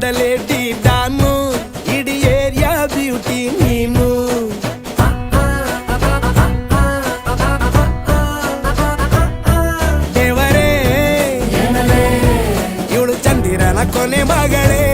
ಕಡಲೇಟಿ ಡ್ಯಾಮು ಇಡೀ area beauty ನೀನು ದೇವರೇ ಇವಳು ಚಂದಿರನ ಕೊನೆ ಮಗಳೇ